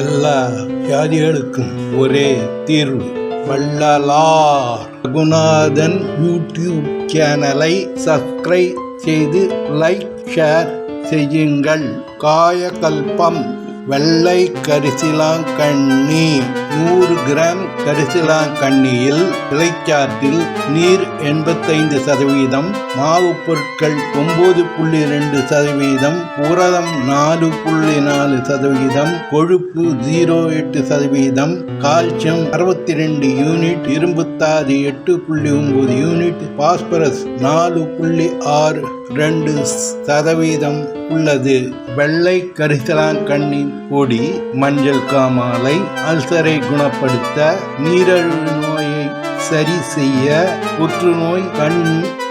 எல்லா வியாதிகளுக்கும் ஒரே தீர்வு. வள்ளலார் ரகுநாதன் யூடியூப் சேனலை சப்ஸ்கிரைப் செய்து லைக் ஷேர் செய்யுங்கள். காயகல்பம் வெள்ளை கரிசிலாங்கண்ணி. கிராம் கரிசிலாங்கண்ணியில் இலைச்சாற்றில் நீர் எண்பத்தைந்து சதவீதம் மாவு பொருட்கள் ஒன்பது புள்ளி ரெண்டு சதவீதம் புரதம் நாலு புள்ளி நாலு சதவீதம் கொழுப்பு ஜீரோ எட்டு சதவீதம் கால்சியம் அறுபத்தி ரெண்டு யூனிட் இரும்புத்தாது எட்டு புள்ளி ஒன்பது யூனிட் பாஸ்பரஸ் நாலு புள்ளி ஆறு ரெண்டு சதவீதம் உள்ளது. வெள்ளை கரிசலாங்கண்ணி பொடி மஞ்சள் காமாலை அல்சரை குணப்படுத்த நீரிழிவு நோயை சரி செய்ய புற்றுநோய் கண்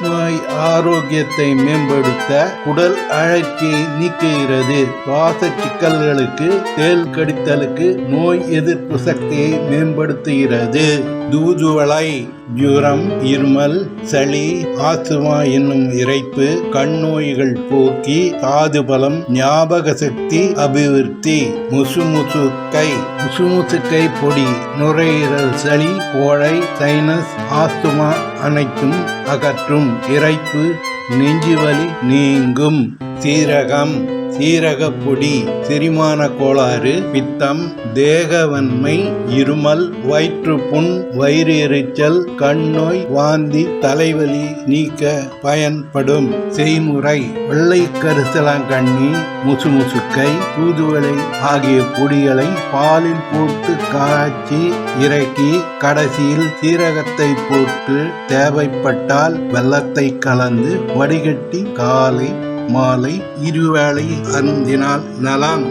நோய் ஆரோக்கியத்தை மேம்படுத்த உடல் அழற்சியை நீக்குகிறது. சுவாச சிக்கல்களுக்கு தேல் கடித்தலுக்கு நோய் எதிர்ப்பு சக்தியை மேம்படுத்துகிறது. தூதுவளை ஜுரம் இருமல் சளி ஆஸ்துமா என்னும் இறைப்பு கண் நோய்கள் போக்கி தாது பலம் ஞாபக சக்தி அபிவிருத்தி முசுமுசுக்கை முசுமுசுக்கை பொடி நுரையீரல் சளி கோழை சைனஸ் ஆஸ்துமா அனைத்தும் அகற்றும் இறைப்பு நெஞ்சுவலி நீங்கும் சீரகம். சீரகப்பொடி செரிமான கோளாறு பித்தம் தேகவன்மை இருமல் வயிற்றுப்புண் வயிறு எரிச்சல் கண்ணோய் வாந்தி தலைவலி நீக்க பயன்படும் செய்முறை. வெள்ளை கரிசலாங்கண்ணி முசுமுசுக்கை தூதுவளை ஆகிய பொடிகளை பாலில் போட்டு காய்ச்சி இறக்கி கடைசியில் சீரகத்தை போட்டு தேவைப்பட்டால் வெள்ளத்தை கலந்து வடிகட்டி காலை மாலை இருவேளை அருந்தினால் நலம்.